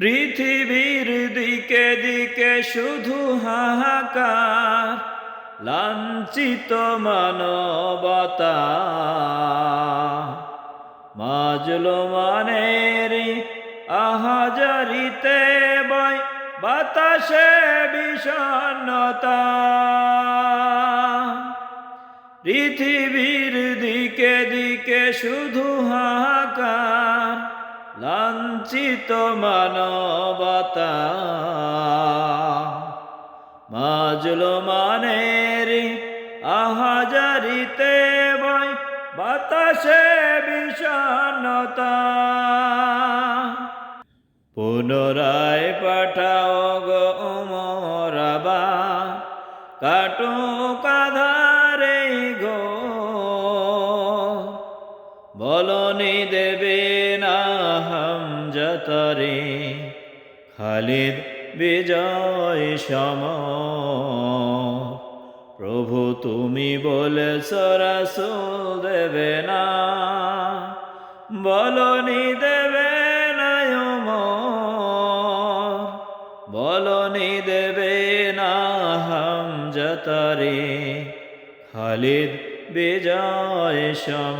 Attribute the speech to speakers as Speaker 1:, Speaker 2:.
Speaker 1: পৃথিবীর দিকে দিকে শুধু হাহাকার, লাঞ্ছিত মানবতা মাজলো মানের আহাজারিতে বয় বাতাসে বিষণ্ণতা। পৃথিবীর দিকে দিকে শুধু হাহাকার লাঞ্ছিত মানবতা। মাজলো মানের আহাজারিতে বয়, বাতাসে বিষণ্ণতা। পুনরায় পাঠাও গো মরাবা কাটো কাধারে গো। বলনি দেবে যতরে খালিদ বিজয় সম প্রভু তুমি বলে সরাসুল দেবে না, বলনি দেবে না বলনি দেবে না হাম যতরে খালিদ বিজয় সম